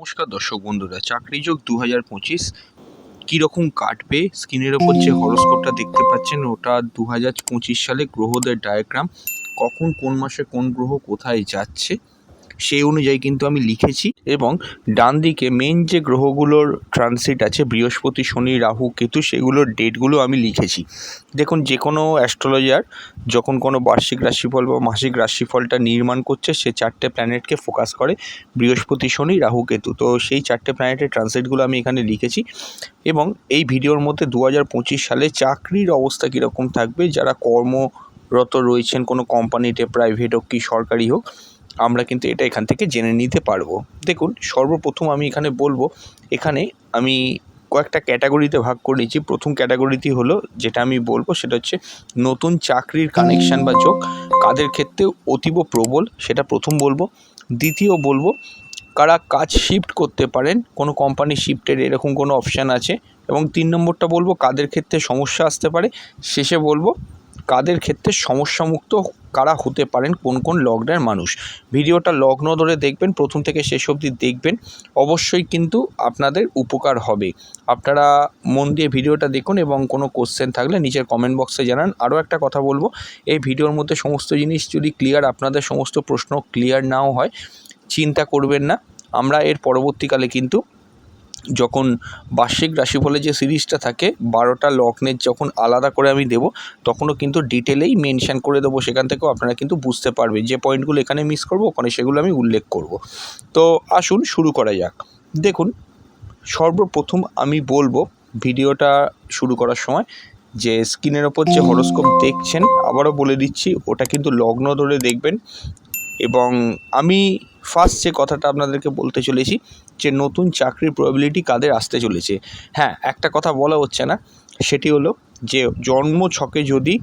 নমস্কার দর্শক বন্ধুরা, চাকরি যোগ দু হাজার পঁচিশ কীরকম কাটবে? স্ক্রিনের ওপর যে হরস্কোপটা দেখতে পাচ্ছেন, ওটা দু হাজার পঁচিশ সালে গ্রহদের ডায়াগ্রাম কখন কোন মাসে কোন গ্রহ কোথায় যাচ্ছে? সেই অনুযায়ী কিন্তু আমি লিখেছি এবং ডান দিকে মেন যে গ্রহগুলোর ট্রানজিট আছে, বৃহস্পতি, শনি, রাহু, কেতু, সেগুলোর ডেটগুলো আমি লিখেছি। দেখুন যে কোনো অ্যাস্ট্রোলজার যখন কোনো বার্ষিক রাশিফল বা মাসিক রাশিফলটা নির্মাণ করছে, সে চারটে প্ল্যানেটকে ফোকাস করে, বৃহস্পতি, শনি, রাহু, কেতু। তো সেই চারটে প্ল্যানেটের ট্রানজিটগুলো আমি এখানে লিখেছি এবং এই ভিডিওর মধ্যে দু হাজার পঁচিশ সালে চাকরির অবস্থা কীরকম থাকবে? যারা কর্মরত রয়েছেন, কোনো কোম্পানিতে প্রাইভেট হোক কি সরকারি হোক আমরা কিন্তু এটা এখান থেকে জেনে নিতে পারব। দেখুন, সর্বপ্রথম আমি এখানে বলব, এখানে আমি কয়েকটা ক্যাটাগরিতে ভাগ করে নিয়েছি। প্রথম ক্যাটাগরিটি হলো, যেটা আমি বলব, সেটা হচ্ছে নতুন চাকরির কানেকশান বা যোগ কাদের ক্ষেত্রে অতীব প্রবল, সেটা প্রথম বলব। দ্বিতীয় বলব, কারা কাজ শিফট করতে পারেন, কোনো কোম্পানি শিফটের এরকম কোনো অপশান আছে। এবং তিন নম্বরটা বলব, কাদের ক্ষেত্রে সমস্যা আসতে পারে। শেষে বলব কাদের ক্ষেত্রে সমস্যামুক্ত কারা হতে পারেন, কোন কোন লগ্নের মানুষ? ভিডিওটা লগ্ন ধরে দেখবেন, প্রথম থেকে শেষ অবধি দেখবেন। অবশ্যই কিন্তু আপনাদের উপকার হবে। আপনারা মন দিয়ে ভিডিওটা দেখুন এবং কোনো কোশ্চেন থাকলে নিচের কমেন্ট বক্সে জানান। আরও একটা কথা বলব, এই ভিডিওর মধ্যে সমস্ত জিনিস যদি ক্লিয়ার আপনাদের সমস্ত প্রশ্ন ক্লিয়ার নাও হয়, চিন্তা করবেন না। আমরা এর পরবর্তীকালে কিন্তু যখন বার্ষিক রাশিফলের যে সিরিজটা থাকে, বারোটা লগ্নের যখন আলাদা করে আমি দেবো, তখনও কিন্তু ডিটেলেই মেনশান করে দেবো, সেখান থেকেও আপনারা কিন্তু বুঝতে পারবেন যে পয়েন্টগুলো এখানে মিস করব, ওখানে সেগুলো আমি উল্লেখ করব। তো আসুন শুরু করা যাক। দেখুন, সর্বপ্রথম আমি বলব ভিডিওটা শুরু করার সময় যে স্ক্রিনের ওপর যে হরোস্কোপ দেখছেন, আবারও বলে দিচ্ছি, ওটা কিন্তু লগ্ন ধরে দেখবেন। এবং আমি ফার্স্ট যে কথাটা আপনাদেরকে বলতে চলেছি যে নতুন চাকরির প্রবাবিলিটি কাদের আসতে চলেছে। হ্যাঁ একটা কথা বলা হচ্ছে না, সেটি হলো যে জন্ম ছকে যদি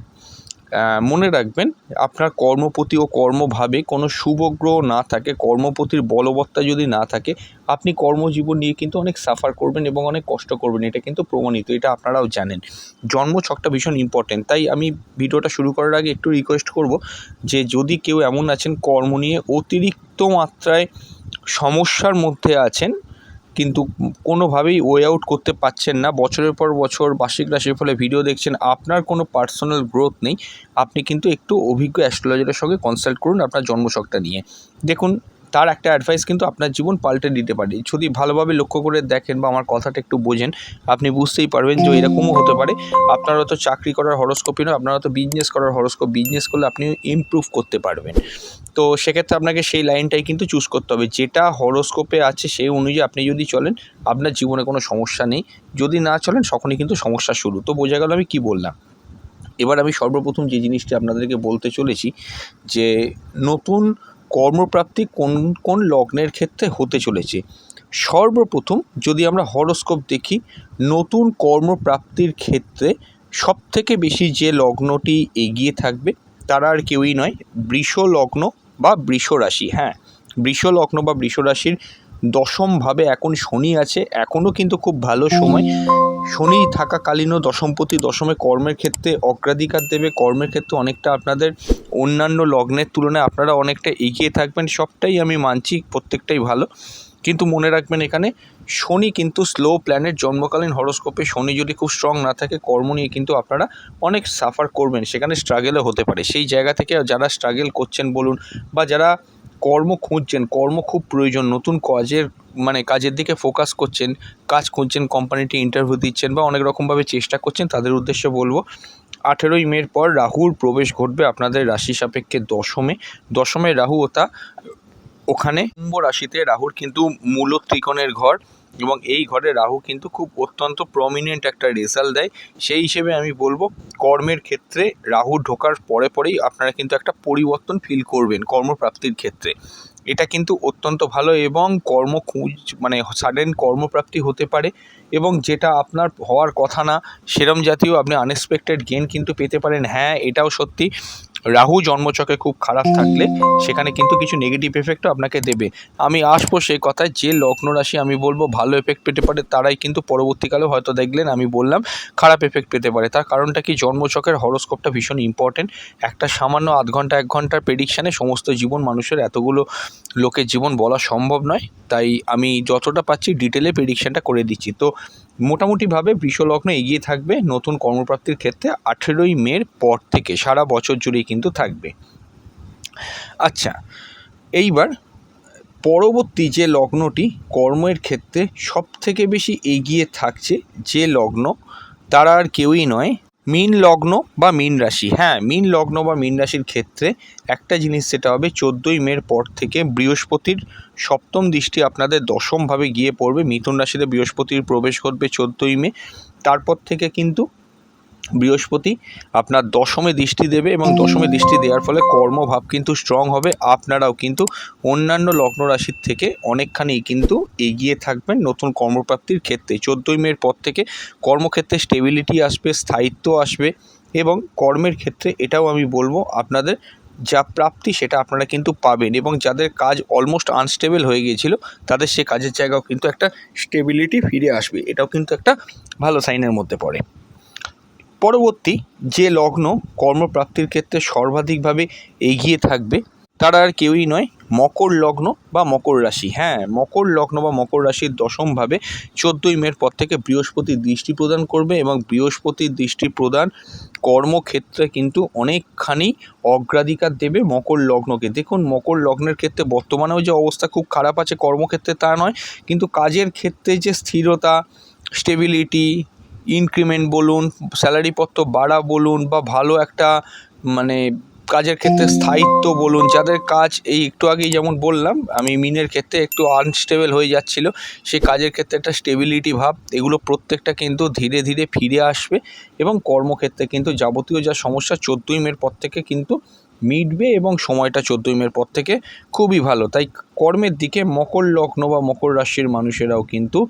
মনে রাখবেন আপনার কর্মপতি ও কর্মভাবে কোনো শুভগ্রহ না থাকে, কর্মপতির বলবত্তা যদি না থাকে, আপনি কর্মজীবন নিয়ে কিন্তু অনেক সাফার করবেন এবং অনেক কষ্ট করবেন, এটা কিন্তু প্রমাণিত, এটা আপনারাও জানেন। জন্ম ছকটা ভীষণ ইম্পর্টেন্ট তাই আমি ভিডিওটা শুরু করার আগে একটু রিকোয়েস্ট করব যে যদি কেউ এমন আছেন কর্ম নিয়ে অতিরিক্ত মাত্রায় সমস্যার মধ্যে আছেন, কিন্তু কোনোভাবেই ওয়ে আউট করতে পারছেন না। বছরের পর বছর বার্ষিক রাশির ফলে ভিডিও দেখছেন। আপনার কোনো পার্সোনাল গ্রোথ নেই। আপনি কিন্তু একটু অভিজ্ঞ অ্যাস্ট্রোলজারের সঙ্গে কনসাল্ট করুন আপনার জন্মশকটা নিয়ে। দেখুন তার একটা অ্যাডভাইস কিন্তু আপনার জীবন পাল্টে দিতে পারে। যদি ভালোভাবে লক্ষ্য করে দেখেন বা আমার কথাটা একটু বোঝেন, আপনি বুঝতেই পারবেন যে এরকমও হতে পারে। আপনার হয়তো চাকরি করার হরস্কোপই নয়, আপনার হয়তো বিজনেস করার হরস্কোপ বিজনেস করলে আপনি ইমপ্রুভ করতে পারবেন। তো সেক্ষেত্রে আপনাকে সেই লাইনটাই কিন্তু চুজ করতে হবে। যেটা হরস্কোপে আছে সেই অনুযায়ী আপনি যদি চলেন, আপনার জীবনে কোনো সমস্যা নেই। যদি না চলেন, তখনই কিন্তু সমস্যা শুরু। তো বোঝা গেল আমি কী বললাম। এবার আমি সর্বপ্রথম যে জিনিসটি আপনাদেরকে বলতে চলেছি, যে নতুন কর্মপ্রাপ্তি কোন কোন লগ্নের ক্ষেত্রে হতে চলেছে? সর্বপ্রথম যদি আমরা হরোস্কোপ দেখি, নতুন কর্মপ্রাপ্তির ক্ষেত্রে সবথেকে বেশি যে লগ্নটি এগিয়ে থাকবে, তারা আর কেউই নয়, বৃষ লগ্ন বা বৃষ রাশি হ্যাঁ। বৃষ লগ্ন বা বৃষ রাশির দশমভাবে এখন শনি আছে, এখনও কিন্তু খুব ভালো সময়। শনি থাকাকালীনও দশমপতি দশমে কর্মের ক্ষেত্রে অগ্রাধিকার দেবে। কর্মের ক্ষেত্রে অনেকটা আপনাদের অন্যান্য লগ্নের তুলনায় আপনারা অনেকটা এগিয়ে থাকবেন, সবটাই আমি মানছি, প্রত্যেকটাই ভালো। কিন্তু মনে রাখবেন এখানে শনি কিন্তু স্লো প্ল্যানেট জন্মকালীন হরস্কোপে শনি যদি খুব স্ট্রং না থাকে, কর্ম নিয়ে কিন্তু আপনারা অনেক সাফার করবেন। সেখানে স্ট্রাগেলও হতে পারে। সেই জায়গা থেকে যারা স্ট্রাগেল করছেন বলুন বা যারা কর্ম খুঁজছেন, কর্ম খুব প্রয়োজন, নতুন কাজের মানে কাজের দিকে ফোকাস করছেন, কাজ খুঁজছেন কোম্পানিতে ইন্টারভিউ দিচ্ছেন বা অনেক রকমভাবে চেষ্টা করছেন, তাদের উদ্দেশ্যে বলব, আঠেরোই মের পর রাহুর প্রবেশ ঘটবে আপনাদের রাশি সাপেক্ষে দশমে। দশমে রাহু ওটা ওখানে কুম্ভ রাশিতে রাহুর কিন্তু মূল ত্রিকোণের ঘর এবং এই ঘরে রাহু কিন্তু খুব অত্যন্ত প্রমিনেন্ট একটা রেজাল্ট দেয়। সেই হিসেবে আমি বলব, কর্মের ক্ষেত্রে রাহু ঢোকার পরে পরেই আপনারা কিন্তু একটা পরিবর্তন ফিল করবেন কর্মপ্রাপ্তির ক্ষেত্রে। এটা কিন্তু অত্যন্ত ভালো এবং কর্ম খুঁজ মানে সাডেন কর্মপ্রাপ্তি হতে পারে এবং যেটা আপনার হওয়ার কথা না, সেরম জাতীয় আপনি আনএক্সপেক্টেড গেন কিন্তু পেতে পারেন। হ্যাঁ এটাও সত্যি। রাহু জন্মচকে খুব খারাপ থাকলে সেখানে কিন্তু কিছু নেগেটিভ এফেক্টও আপনাকে দেবে। আমি আসব সেই কথায়, যে লগ্ন রাশি আমি বলব, ভালো এফেক্ট পেতে পারে তারাই কিন্তু পরবর্তীকালে হয়তো দেখলেন, আমি বললাম, খারাপ এফেক্ট পেতে পারে। তার কারণটা কি? জন্মচকের হরোস্কোপটা ভীষণ ইম্পর্টেন্ট একটা সামান্য আধ ঘণ্টা, এক ঘণ্টার প্রেডিকশানে সমস্ত জীবন মানুষের এতগুলো লোকের জীবন বলা সম্ভব নয়। তাই আমি যতটা পাচ্ছি ডিটেলে প্রেডিকশানটা করে দিচ্ছি। তো মোটামুটিভাবে বৃষলগ্ন এগিয়ে থাকবে। নতুন কর্মপ্রাপ্তির ক্ষেত্রে আঠেরোই মের পর থেকে সারা বছর জুড়েই কিন্তু থাকবে। আচ্ছা এইবার পরবর্তী যে লগ্নটি কর্মের ক্ষেত্রে সব থেকে বেশি এগিয়ে থাকছে যে লগ্ন, তারা আর কেউই নয় মীন লগ্ন বা মীন রাশি। হ্যাঁ মীন লগ্ন বা মীন রাশির ক্ষেত্রে একটা জিনিস সেটা হবে, চোদ্দোই মের পর থেকে বৃহস্পতির সপ্তম দৃষ্টি আপনাদের দশমভাবে গিয়ে পড়বে। মিথুন রাশিতে বৃহস্পতির প্রবেশ ঘটবে চোদ্দোই মে। তারপর থেকে কিন্তু বৃহস্পতি আপনার দশমে দৃষ্টি দেবে এবং দশমে দৃষ্টি দেওয়ার ফলে কর্মভাব কিন্তু স্ট্রং হবে। আপনারাও কিন্তু অন্যান্য লগ্ন রাশির থেকে অনেকখানি কিন্তু এগিয়ে থাকবেন নতুন কর্মপ্রাপ্তির ক্ষেত্রে। চোদ্দোই মের পর থেকে কর্মক্ষেত্রে স্টেবিলিটি আসবে, স্থায়িত্ব আসবে এবং কর্মের ক্ষেত্রে এটাও আমি বলব, আপনাদের যা প্রাপ্তি সেটা আপনারা কিন্তু পাবেন এবং যাদের কাজ অলমোস্ট আনস্টেবল হয়ে গিয়েছিল, তাদের সে কাজের জায়গাও কিন্তু একটা স্টেবিলিটি ফিরে আসবে। এটাও কিন্তু একটা ভালো সাইনের মধ্যে পড়ে। পরবর্তী যে লগ্ন কর্মপ্রাপ্তির ক্ষেত্রে সর্বাধিকভাবে এগিয়ে থাকবে, তারা আর কেউই নয়, মকর লগ্ন বা মকর রাশি। হ্যাঁ মকর লগ্ন বা মকর রাশির দশমভাবে চোদ্দোই মের পর থেকে বৃহস্পতি দৃষ্টি প্রদান করবে এবং বৃহস্পতির দৃষ্টি প্রদান কর্মক্ষেত্রে কিন্তু অনেকখানি অগ্রাধিকার দেবে মকর লগ্নকে। দেখুন, মকর লগ্নের ক্ষেত্রে বর্তমানেও যে অবস্থা খুব খারাপ আছে কর্মক্ষেত্রে তা নয়, কিন্তু কাজের ক্ষেত্রে যে স্থিরতা স্টেবিলিটি ইনক্রিমেন্ট বলুন স্যালারিপত্র বাড়া বলুন বা ভালো একটা মানে কাজের ক্ষেত্রে স্থায়িত্ব বলুন, যাদের কাজ এই একটু আগেই যেমন বললাম, আমি মিনের ক্ষেত্রে একটু আনস্টেবল হয়ে যাচ্ছিল সেই কাজের ক্ষেত্রে একটা স্টেবিলিটি ভাব, এগুলো প্রত্যেকটা কিন্তু ধীরে ধীরে ফিরে আসবে এবং কর্মক্ষেত্রে কিন্তু যাবতীয় যা সমস্যা চোদ্দোই মের পর থেকে কিন্তু মিটবে এবং সময়টা চোদ্দোই মের পর থেকে খুবই ভালো। তাই কর্মের দিকে মকর লগ্ন বা মকর রাশির মানুষেরাও কিন্তু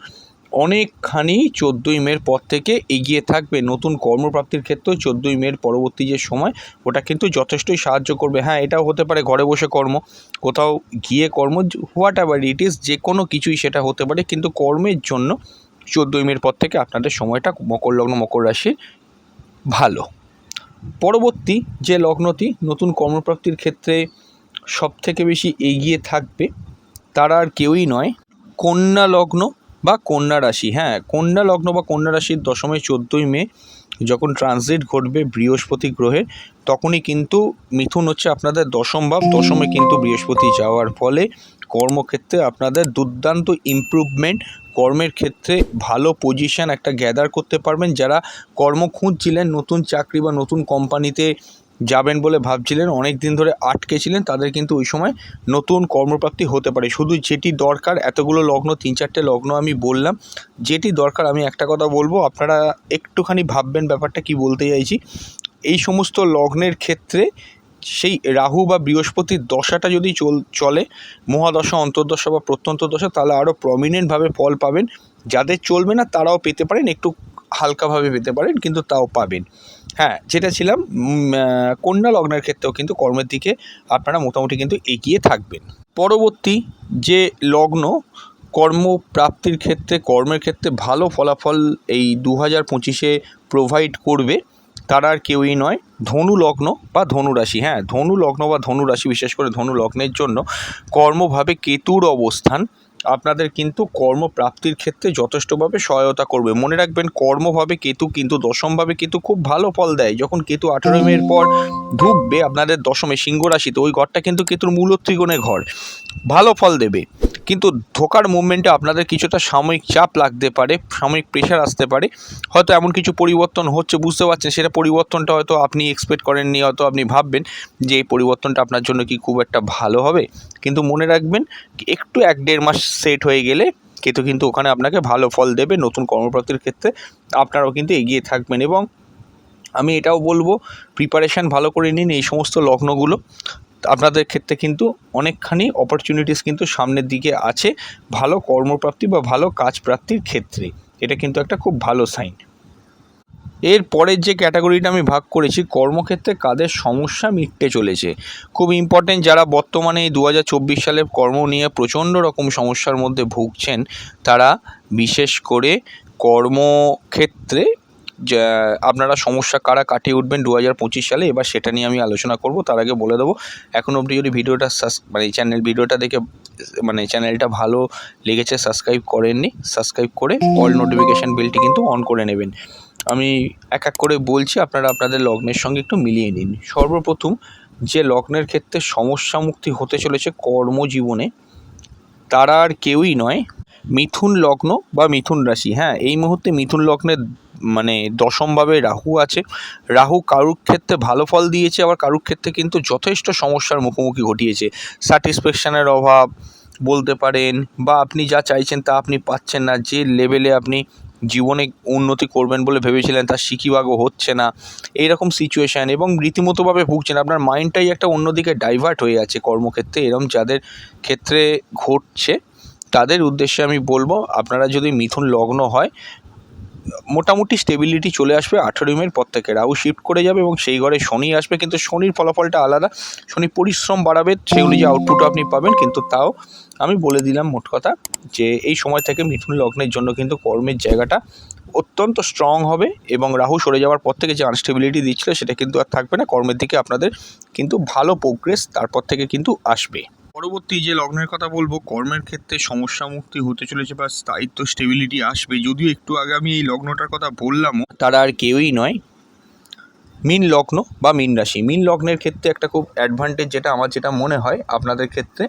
অনেকখানি চোদ্দোই মের পর থেকে এগিয়ে থাকবে নতুন কর্মপ্রাপ্তির ক্ষেত্রেও চোদ্দোই মের পরবর্তী যে সময়, ওটা কিন্তু যথেষ্টই সাহায্য করবে। হ্যাঁ এটাও হতে পারে ঘরে বসে কর্ম, কোথাও গিয়ে কর্ম হোয়াট এভার ইট ইস যে কোনো কিছুই সেটা হতে পারে, কিন্তু কর্মের জন্য চোদ্দোই মের পর থেকে আপনাদের সময়টা মকর লগ্ন, মকর রাশির ভালো। পরবর্তী যে লগ্নটি নতুন কর্মপ্রাপ্তির ক্ষেত্রে সব থেকে বেশি এগিয়ে থাকবে, তারা আর কেউই নয়, কন্যা লগ্ন বা কন্যা রাশি হ্যাঁ কন্যা লগ্ন বা কন্যা রাশির দশমে চোদ্দোই মে যখন ট্রানজিট ঘটবে বৃহস্পতি গ্রহের তখনই কিন্তু মিথুন হচ্ছে আপনাদের দশম ভাব, দশমে কিন্তু বৃহস্পতি যাওয়ার ফলে কর্মক্ষেত্রে আপনাদের দুর্দান্ত ইমপ্রুভমেন্ট কর্মের ক্ষেত্রে ভালো পজিশন একটা গ্যাদার করতে পারবেন যারা কর্ম খুঁজছিলেন, নতুন চাকরি বা নতুন কোম্পানিতে যাবেন বলে ভাবছিলেন অনেক দিন ধরে আটকে ছিলেন, তাদের কিন্তু ওই সময় নতুন কর্মপ্রাপ্তি হতে পারে। শুধু যেটি দরকার, এতগুলো লগ্ন, তিন চারটে লগ্ন আমি বললাম, যেটি দরকার আমি একটা কথা বলব, আপনারা একটুখানি ভাববেন ব্যাপারটা কি বলতে চাইছি। এই সমস্ত লগ্নের ক্ষেত্রে সেই রাহু বা বৃহস্পতির দশাটা যদি চল, চলে, মহাদশা, অন্তর্দশা বা প্রত্যন্ত দশা তাহলে আরও প্রমিনেন্টভাবে ফল পাবেন। যাদের চলবে না, তারাও পেতে পারেন, একটু হালকাভাবে পেতে পারেন, কিন্তু তাও পাবেন। হ্যাঁ যেটা ছিলাম কন্যা লগ্নের ক্ষেত্রেও কিন্তু কর্মের দিকে আপনারা মোটামুটি কিন্তু এগিয়ে থাকবেন। পরবর্তী যে লগ্ন, কর্মপ্রাপ্তির ক্ষেত্রে, কর্মের ক্ষেত্রে ভালো ফলাফল এই দু হাজার পঁচিশে প্রোভাইড করবে, তারা আর কেউই নয়, ধনু লগ্ন বা ধনু রাশি। হ্যাঁ ধনু লগ্ন বা ধনু রাশি, বিশেষ করে ধনু লগ্নের জন্য কর্মভাবে কেতুর অবস্থান আপনাদের কিন্তু কর্মপ্রাপ্তির ক্ষেত্রে যথেষ্টভাবে সহায়তা করবে। মনে রাখবেন, কর্মভাবে কেতু কিন্তু দশমভাবে কেতু খুব ভালো ফল দেয়। যখন কেতু আঠেরো মের পর ঢুকবে আপনাদের দশমে সিংহ রাশিতে, ওই ঘরটা কিন্তু কেতুর মূল ত্রিগুণে ঘর। ভালো ফল দেবে। কিন্তু ঢোকার মুভমেন্টে আপনাদের কিছুটা সাময়িক চাপ লাগতে পারে, সাময়িক প্রেশার আসতে পারে। হয়তো এমন কিছু পরিবর্তন হচ্ছে, বুঝতে পারছেন, সেটা পরিবর্তনটা হয়তো আপনি এক্সপেক্ট করেননি, হয়তো আপনি ভাববেন যে এই পরিবর্তনটা আপনার জন্য কি খুব একটা ভালো হবে। কিন্তু মনে রাখবেন, একটু এক দেড় মাস সেট হয়ে গেলে কেতু কিন্তু ওখানে আপনাকে ভালো ফল দেবে, নতুন কর্মপ্রাপ্তির ক্ষেত্রে আপনারাও কিন্তু এগিয়ে থাকবেন। এবং আমি এটাও বলব প্রিপারেশান ভালো করে নিন, এই সমস্ত লগ্নগুলো। আপনাদের ক্ষেত্রে কিন্তু অনেকখানি অপরচুনিটিস কিন্তু সামনের দিকে আছে ভালো কর্মপ্রাপ্তি বা ভালো কাজ প্রাপ্তির ক্ষেত্রে। এটা কিন্তু একটা খুব ভালো সাইন এর পরের যে ক্যাটাগরিটা আমি ভাগ করেছি, কর্মক্ষেত্রে কাদের সমস্যা মিটতে চলেছে। খুব ইম্পর্টেন্ট যারা বর্তমানে এই দু হাজার চব্বিশ সালে কর্ম নিয়ে প্রচণ্ড রকম সমস্যার মধ্যে ভুগছেন, তারা বিশেষ করে কর্মক্ষেত্রে আপনারা সমস্যা কারা কাটিয়ে উঠবেন দু হাজার পঁচিশ সালে, এবার সেটা নিয়ে আমি আলোচনা করব। তার আগে বলে দেবো, এখন অবধি যদি ভিডিওটা মানে চ্যানেল ভিডিওটা দেখে মানে চ্যানেলটা ভালো লেগেছে সাবস্ক্রাইব করেননি সাবস্ক্রাইব করে অল নোটিফিকেশান বেলটি কিন্তু অন করে নেবেন। আমি এক এক করে বলছি, আপনারা আপনাদের লগ্নের সঙ্গে একটু মিলিয়ে নিন। সর্বপ্রথম, যে লগ্নের ক্ষেত্রে সমস্যা মুক্তি হতে চলেছে কর্মজীবনে, তারা আর কেউই নয় মিথুন লগ্ন বা মিথুন রাশি হ্যাঁ এই মুহূর্তে মিথুন লগ্নের মানে দশমভাবে রাহু আছে। রাহু কারুর ক্ষেত্রে ভালো ফল দিয়েছে, আবার কারুর ক্ষেত্রে কিন্তু যথেষ্ট সমস্যার মুখোমুখি ঘটিয়েছে। স্যাটিসফ্যাকশানের অভাব বলতে পারেন, বা আপনি যা চাইছেন তা আপনি পাচ্ছেন না, যে লেভেলে আপনি জীবনে উন্নতি করবেন বলে ভেবেছিলেন তার সিকিভাগও হচ্ছে না। এইরকম সিচুয়েশান এবং রীতিমতোভাবে ভুগছেন। আপনার মাইন্ডটাই একটা অন্যদিকে ডাইভার্ট হয়ে আছে কর্মক্ষেত্রে, এরম যাদের ক্ষেত্রে ঘটছে। তাদের উদ্দেশ্যে আমি বলব, আপনারা যদি মিথুন লগ্ন হয়, মোটামুটি স্টেবিলিটি চলে আসবে আঠেরোই মের পর থেকে। রাহু শিফট করে যাবে এবং সেই ঘরে শনি আসবে, কিন্তু শনির ফলাফলটা আলাদা। শনি পরিশ্রম বাড়াবে, সেই অনুযায়ী আউটপুট আপনি পাবেন, কিন্তু তাও আমি বলে দিলাম মোট কথা যে, এই সময় থেকে মিথুন লগ্নের জন্য কিন্তু কর্মের জায়গাটা অত্যন্ত স্ট্রং হবে এবং রাহু সরে যাওয়ার পর থেকে যে আনস্টেবিলিটি দিচ্ছিল, সেটা কিন্তু আর থাকবে না। কর্মের দিকে আপনাদের কিন্তু ভালো প্রোগ্রেস তারপর থেকে কিন্তু আসবে। পরবর্তী যে লগ্নের কথা বলব, কর্মের ক্ষেত্রে সমস্যা মুক্তি হতে চলেছে বা স্থায়িত্ব স্টেবিলিটি আসবে। যদিও একটু আগে আমি এই লগ্নটার কথা বললাম তারা আর কেউই নয়। মিন লগ্ন বা মিন রাশি। মিন লগ্নের ক্ষেত্রে একটা খুব অ্যাডভান্টেজ যেটা আমার যেটা মনে হয়, আপনাদের ক্ষেত্রে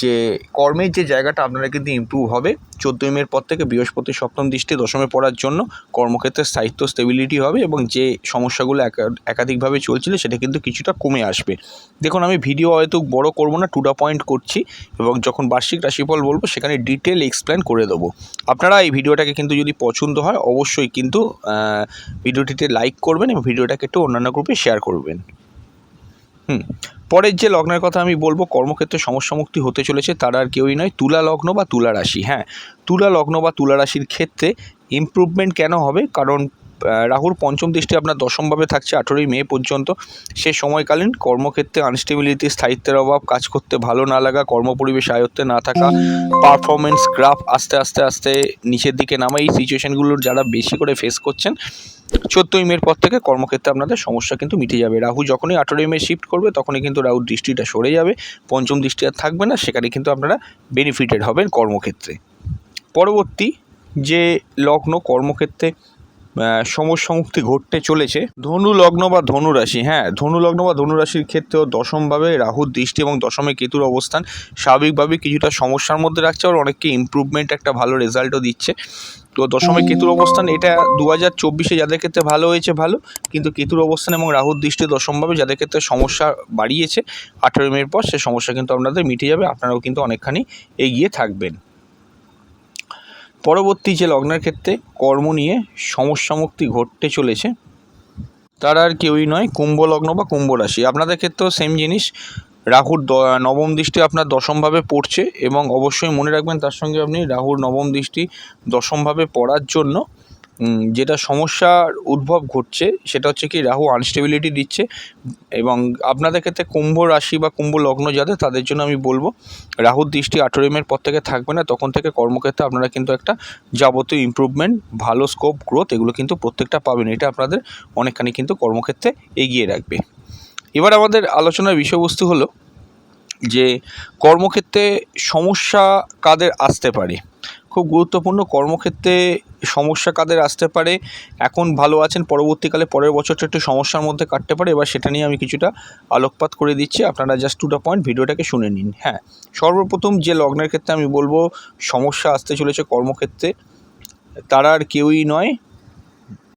যে কর্মের যে জায়গাটা আপনারা কিন্তু ইমপ্রুভ হবে, চোদ্দোই মের পর থেকে বৃহস্পতি সপ্তম দৃষ্টি দশমে পড়ার জন্য কর্মক্ষেত্রে স্থায়িত্ব স্টেবিলিটি হবে এবং যে সমস্যাগুলো একা- একাধিকভাবে চলছিল সেটা কিন্তু কিছুটা কমে আসবে। দেখুন, আমি ভিডিও হয়তো বড় করব না টু দা পয়েন্ট করছি এবং যখন বার্ষিক রাশিফল বলব সেখানে ডিটেল এক্সপ্লেন করে দেবো। আপনারা এই ভিডিওটাকে কিন্তু যদি পছন্দ হয়, অবশ্যই কিন্তু ভিডিওটিতে লাইক করবেন এবং ভিডিওটাকে একটু অন্যান্য গ্রুপে শেয়ার করবেন। হুম। পরের যে লগ্নের কথা আমি বলব, কর্মক্ষেত্রে সমস্যা মুক্তি হতে চলেছে, তারা আর কেউই নয়, তুলা লগ্ন বা তুলা রাশি। হ্যাঁ তুলা লগ্ন বা তুলা রাশির ক্ষেত্রে ইম্প্রুভমেন্ট কেন হবে? কারণ রাহুর পঞ্চম দৃষ্টি আপনার দশমভাবে থাকছে আঠেরোই মে পর্যন্ত। সে সময়কালীন কর্মক্ষেত্রে আনস্টেবিলিটি স্থায়িত্বের অভাব, কাজ করতে ভালো না লাগা, কর্মপরিবেশ আয়ত্তে না থাকা পারফরমেন্স গ্রাফ আস্তে আস্তে আস্তে নিচের দিকে নামা, এই সিচুয়েশনগুলোর যারা বেশি করে ফেস করছেন, চোদ্দোই মের পর থেকে কর্মক্ষেত্রে আপনাদের সমস্যা কিন্তু মিটে যাবে। রাহু যখনই আঠেরোই মে শিফট করবে, তখনই কিন্তু রাহুর দৃষ্টিটা সরে যাবে। পঞ্চম দৃষ্টি আর থাকবে না, সেখানে কিন্তু আপনারা বেনিফিটেড হবেন কর্মক্ষেত্রে। পরবর্তী যে লগ্ন কর্মক্ষেত্রে আহ, সমস্যা মুক্তি ঘটতে চলেছে। ধনু লগ্ন বা ধনু রাশি হ্যাঁ ধনু লগ্ন বা ধনু রাশির ক্ষেত্রেও দশমভাবে রাহুর দৃষ্টি এবং দশমে কেতুর অবস্থান স্বাভাবিকভাবে কিছুটা সমস্যার মধ্যে রাখছে আর অনেককে ইমপ্রুভমেন্ট একটা ভালো রেজাল্টও দিচ্ছে। তো দশমে কেতুর অবস্থান এটা দু হাজার চব্বিশে যাদের ক্ষেত্রে ভালো হয়েছে ভালো। কিন্তু কেতুর অবস্থান এবং রাহুর দৃষ্টি দশমভাবে যাদের ক্ষেত্রে সমস্যা বাড়িয়েছে আঠেরো মের পর সে সমস্যা কিন্তু আপনাদের মিটে যাবে আপনারাও কিন্তু অনেকখানি এগিয়ে থাকবেন। পরবর্তী যে লগ্নের ক্ষেত্রে কর্ম নিয়ে সমস্যা মুক্তি ঘটতে চলেছে, তারা আর কেউই নয়, কুম্ভ লগ্ন বা কুম্ভ রাশি। আপনাদের ক্ষেত্রেও সেম জিনিস। রাহুর নবম দৃষ্টি আপনার দশমভাবে পড়ছে এবং অবশ্যই মনে রাখবেন, তার সঙ্গে আপনি রাহুর নবম দৃষ্টি দশমভাবে পড়ার জন্য যেটা সমস্যার উদ্ভব ঘটছে, সেটা হচ্ছে কি রাহু আনস্টেবিলিটি দিচ্ছে এবং আপনাদের ক্ষেত্রে কুম্ভ রাশি বা কুম্ভ লগ্ন যাদের, তাদের জন্য আমি বলব, রাহুর দৃষ্টি আঠেরো এর পর থেকে থাকবে না, তখন থেকে কর্মক্ষেত্রে আপনারা কিন্তু একটা যাবতীয় ইমপ্রুভমেন্ট ভালো স্কোপ গ্রোথ এগুলো কিন্তু প্রত্যেকটা পাবেন, এটা আপনাদের অনেকখানি কিন্তু কর্মক্ষেত্রে এগিয়ে রাখবে। এবার আমাদের আলোচনার বিষয়বস্তু হলো যে কর্মক্ষেত্রে সমস্যা কাদের আসতে পারে? খুব গুরুত্বপূর্ণ, কর্মক্ষেত্রে সমস্যা কাদের আসতে পারে, এখন ভালো আছেন, পরবর্তীকালে পরের বছরটা একটু সমস্যার মধ্যে কাটতে পারে, এবার সেটা নিয়ে আমি কিছুটা আলোকপাত করে দিচ্ছি, আপনারা জাস্ট টু পয়েন্ট ভিডিওটাকে শুনে নিন হ্যাঁ। সর্বপ্রথম যে লগ্নের ক্ষেত্রে আমি বলব, সমস্যা আসতে চলেছে কর্মক্ষেত্রে, তারা আর কেউই নয়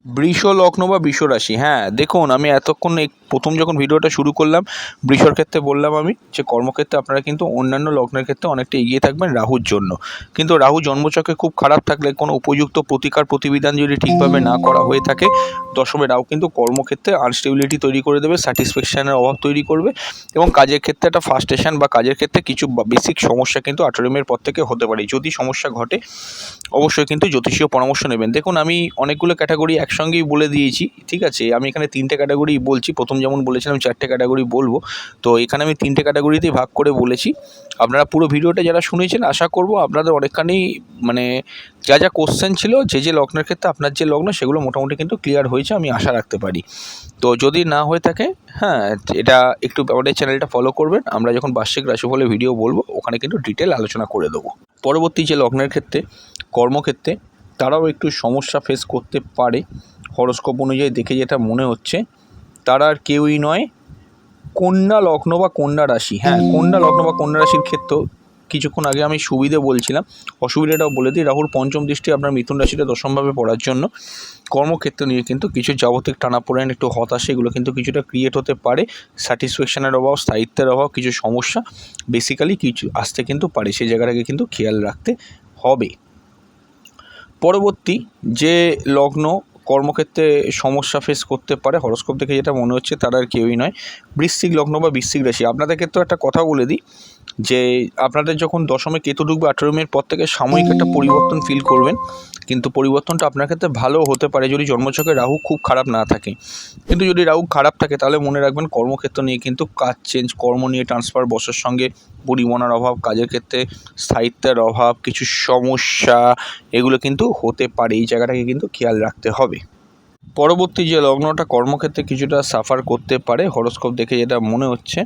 বৃষ, লগ্ন বা বৃষ রাশি হ্যাঁ। দেখুন, আমি এতক্ষণ প্রথম যখন ভিডিওটা শুরু করলাম, বৃষর ক্ষেত্রে বললাম আমি যে কর্মক্ষেত্রে আপনারা কিন্তু অন্যান্য লগ্নের ক্ষেত্রে অনেকটা এগিয়ে থাকবেন রাহুর জন্য। কিন্তু রাহু জন্মচক্রে খুব খারাপ থাকলে, কোনো উপযুক্ত প্রতিকার, প্রতিবিধান যদি ঠিকভাবে না করা হয়ে থাকে, দশমে রাহু কিন্তু কর্মক্ষেত্রে আনস্টেবিলিটি তৈরি করে দেবে স্যাটিসফ্যাকশানের অভাব তৈরি করবে এবং কাজের ক্ষেত্রে একটা ফার্স্টেশন বা কাজের ক্ষেত্রে কিছু বেসিক সমস্যা কিন্তু আঠেরো পর থেকে হতে পারে। যদি সমস্যা ঘটে, অবশ্যই কিন্তু জ্যোতিষীয় পরামর্শ নেবেন। দেখুন, আমি অনেকগুলো ক্যাটাগরি একসাথে একসঙ্গেই বলে দিয়েছি, ঠিক আছে? আমি এখানে তিনটে ক্যাটাগরি বলছি, প্রথম যেমন বলেছিলাম চারটে ক্যাটাগরি বলব। তো এখানে আমি তিনটে ক্যাটাগরিতেই ভাগ করে বলেছি। আপনারা পুরো ভিডিওটা যারা শুনেছেন, আশা করব আপনাদের অনেকখানি মানে যা যা কোশ্চেন ছিল, যে যে লগ্নের ক্ষেত্রে আপনার যে লগ্ন, সেগুলো মোটামুটি কিন্তু ক্লিয়ার হয়েছে, আমি আশা রাখতে পারি। তো যদি না হয়ে থাকে হ্যাঁ এটা একটু আমাদের চ্যানেলটা ফলো করবেন। আমরা যখন বার্ষিক রাশিফলের ভিডিও বলব, ওখানে কিন্তু ডিটেল আলোচনা করে দেবো। পরবর্তী যে লগ্নের ক্ষেত্রে, কর্মক্ষেত্রে তারাও একটু সমস্যা ফেস করতে পারে। হরস্কোপ অনুযায়ী দেখে যেটা মনে হচ্ছে, তারা আর কেউই নয়। কন্যা লগ্ন বা কন্যা রাশি হ্যাঁ কন্যা লগ্ন বা কন্যা রাশির ক্ষেত্রেও কিছুক্ষণ আগে আমি সুবিধে বলছিলাম, অসুবিধাটাও বলে দিই। রাহুর পঞ্চম দৃষ্টি আপনার মিথুন রাশিটা দশমভাবে পড়ার জন্য। কর্মক্ষেত্র নিয়ে কিন্তু কিছু যাবতিক টানাপোড়েন, একটু হতাশা, এগুলো কিন্তু কিছুটা ক্রিয়েট হতে পারে। স্যাটিসফ্যাকশনের অভাব, স্থায়িত্বের অভাব, কিছু সমস্যা বেসিক্যালি কিছু আসতে কিন্তু পারে। সেই জায়গাটাকে কিন্তু খেয়াল রাখতে হবে। পরবর্তী যে লগ্ন কর্মক্ষেত্রে সমস্যা ফেস করতে পারে হরস্কোপ দেখে যেটা মনে হচ্ছে তারা আর কেউই নয়, বৃশ্চিক লগ্ন বা বৃশ্চিক রাশি। আপনাদের ক্ষেত্রেও একটা কথা বলে দিই যে, আপনাদের যখন দশমে কেতু ঢুকবে আঠেরো মিনিট পর থেকে সাময়িক একটা পরিবর্তন ফিল করবেন। কিন্তু পরিবর্তনটা আপনার ক্ষেত্রে ভালো হতে পারে যদি জন্মছকে রাহু খুব খারাপ না থাকে। কিন্তু যদি রাহু খারাপ থাকে তাহলে মনে রাখবেন কর্মক্ষেত্র নিয়ে কিন্তু কাজ চেঞ্জ কর্ম নিয়ে ট্রান্সফার বসের সঙ্গে পরিবহনের অভাব, কাজের ক্ষেত্রে স্থায়িত্বের অভাব, কিছু সমস্যা, এগুলো কিন্তু হতে পারে। এই জায়গাটাকে কিন্তু খেয়াল রাখতে হবে। পরবর্তী যে লগ্নটা কর্মক্ষেত্রে কিছুটা সাফার করতে পারে হরস্কোপ দেখে যেটা মনে হচ্ছে,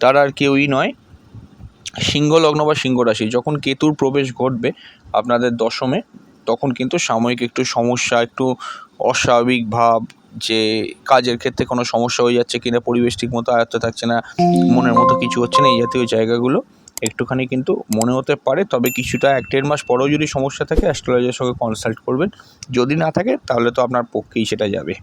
তার আর কেউই নয়। সিংহ লগ্ন বা সিংহ রাশি, যখন কেতুর প্রবেশ ঘটবে আপনাদের দশমে, তখন কিন্তু সাময়িক একটু সমস্যা, একটু অস্বাভাবিক ভাব যে কাজের ক্ষেত্রে কোনো সমস্যা হয়ে যাচ্ছে কিনা, পরিবেশ ঠিক মতো আয়ত্ত থাকছে না, মনের মতো কিছু হচ্ছে না, এই জাতীয় জায়গাগুলো একটুখানি কিন্তু মনে হতে পারে। তবে কিছুটা এক দেড় মাস পরেও যদি সমস্যা থাকে অ্যাস্ট্রোলজারের সঙ্গে কনসাল্ট করবেন। যদি না থাকে, তাহলে তো আপনার পক্ষেই সেটা যাবে।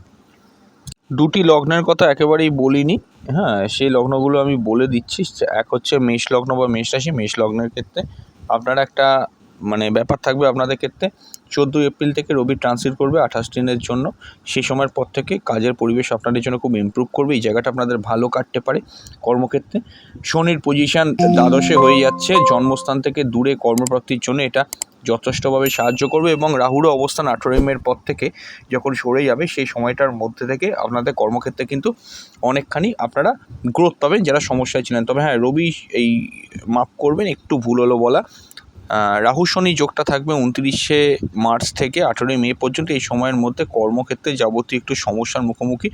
দুটি লগ্নের কথা একেবারেই বলিনি। হ্যাঁ সেই লগ্নগুলো আমি বলে দিচ্ছি। এক হচ্ছে মেষ লগ্ন বা মেষ রাশি। মেষ লগ্নের ক্ষেত্রে আপনারা একটা মানে ব্যাপার থাকবে আপনাদের ক্ষেত্রে। চোদ্দোই এপ্রিল থেকে রবি ট্রান্সিট করবে আঠাশ দিনের জন্য। সেই সময়ের পর থেকে কাজের পরিবেশ আপনাদের জন্য খুব ইমপ্রুভ করবে। এই জায়গাটা আপনাদের ভালো কাটতে পারে কর্মক্ষেত্রে। শনির পজিশান দ্বাদশে হয়ে যাচ্ছে। জন্মস্থান থেকে দূরে কর্মপ্রাপ্তির জন্য এটা যথেষ্টভাবে সাহায্য করবে এবং রাহুরও অবস্থান আঠেরোই মের পর থেকে যখন সরে যাবে, সেই সময়টার মধ্যে থেকে আপনাদের কর্মক্ষেত্রে কিন্তু অনেকখানি আপনারা গ্রোথ পাবেন। যারা সমস্যায় ছিলেন। তবে হ্যাঁ রবি এই মাফ করবেন, একটু ভুল হলো বলা। রাহু শনি যোগটা থাকবে উনত্রিশে মার্চ থেকে আঠেরোই মে পর্যন্ত। এই সময়ের মধ্যে কর্মক্ষেত্রে যাবতীয় একটু সমস্যার মুখোমুখি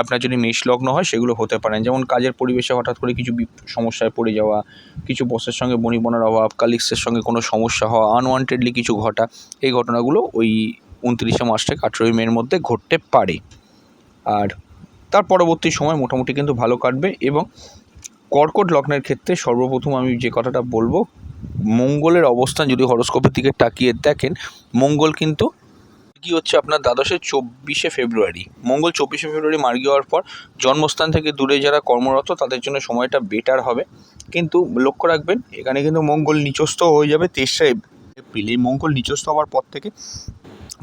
আপনার যদি মেষ লগ্ন হয়, সেগুলো হতে পারেন। যেমন কাজের পরিবেশে হঠাৎ করে কিছু সমস্যায় পড়ে যাওয়া, কিছু বসের সঙ্গে বনিবনার অভাব কালিক্সের সঙ্গে কোনো সমস্যা হওয়া আনওয়ান্টেডলি কিছু ঘটা, এই ঘটনাগুলো ওই উনত্রিশে মার্চ থেকে আঠেরোই মের মধ্যে ঘটতে পারে। আর তার পরবর্তী সময় মোটামুটি কিন্তু ভালো কাটবে এবং কর্কট লগ্নের ক্ষেত্রে সর্বপ্রথম আমি যে কথাটা বলব, মঙ্গলের অবস্থান যদি হরস্কোপের দিকে তাকিয়ে দেখেন, মঙ্গল কিন্তু কি হচ্ছে আপনার দ্বাদশে চব্বিশে ফেব্রুয়ারি। মঙ্গল চব্বিশে ফেব্রুয়ারি মার যাওয়ার পর জন্মস্থান থেকে দূরে যারা কর্মরত, তাদের জন্য সময়টা বেটার হবে। কিন্তু লক্ষ্য রাখবেন, এখানে কিন্তু মঙ্গল নিচস্থ হয়ে যাবে তেইশে এপ্রিল, এই মঙ্গল নিচস্থ হওয়ার পর থেকে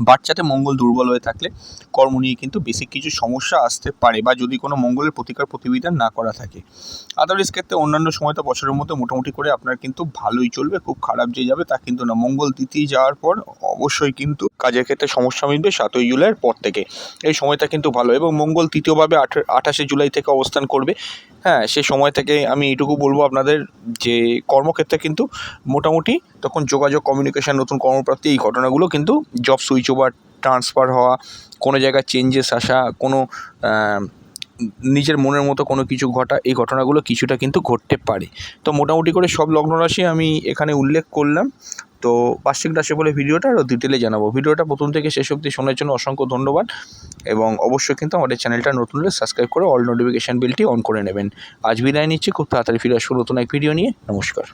বাচ্চাতে মঙ্গল দুর্বল হয়ে থাকলে কর্ম নিয়ে কিন্তু বেসিক কিছু সমস্যা আসতে পারে বা যদি কোনো মঙ্গলের প্রতিকার প্রতিবিধান না করা থাকে। আদারওয়াইজ ক্ষেত্রে অন্যান্য সময় তো বছরের মধ্যে মোটামুটি করে আপনার কিন্তু ভালোই চলবে, খুব খারাপ যে যাবে তা কিন্তু না। মঙ্গল তিথি যাওয়ার পর অবশ্যই কিন্তু কাজের ক্ষেত্রে সমস্যা মিলবে সাতই জুলাইয়ের পর থেকে। এই সময়টা কিন্তু ভালো এবং মঙ্গল তৃতীয়ভাবে আঠা, আঠাশে জুলাই থেকে অবস্থান করবে। হ্যাঁ সে সময় থেকে আমি এইটুকু বলব আপনাদের যে কর্মক্ষেত্রে কিন্তু মোটামুটি তখন যোগাযোগ কমিউনিকেশান নতুন কর্মপ্রাপ্তি এই ঘটনাগুলো কিন্তু জব সুইচ ওভার ট্রান্সফার হওয়া, কোনো জায়গায় চেঞ্জেস আসা, কোনো নিজের মনের মতো কোনো কিছু ঘটা, এই ঘটনাগুলো কিছুটা কিন্তু ঘটতে পারে। তো মোটামুটি করে সব লগ্ন রাশি আমি এখানে উল্লেখ করলাম। তো বার্ষিক রাশি বলে ভিডিওটা আরও ডিটেলে জানাব। ভিডিওটা প্রথম থেকে শেষ অব্দি শোনার জন্য অসংখ্য ধন্যবাদ এবং অবশ্যই কিন্তু আমাদের চ্যানেলটা নতুন হলে সাবস্ক্রাইব করে অল নোটিফিকেশান বিলটি অন করে নেবেন। আজ বিদায় নিচ্ছি, খুব তাড়াতাড়ি ফিরে আসব নতুন এক ভিডিও নিয়ে। নমস্কার।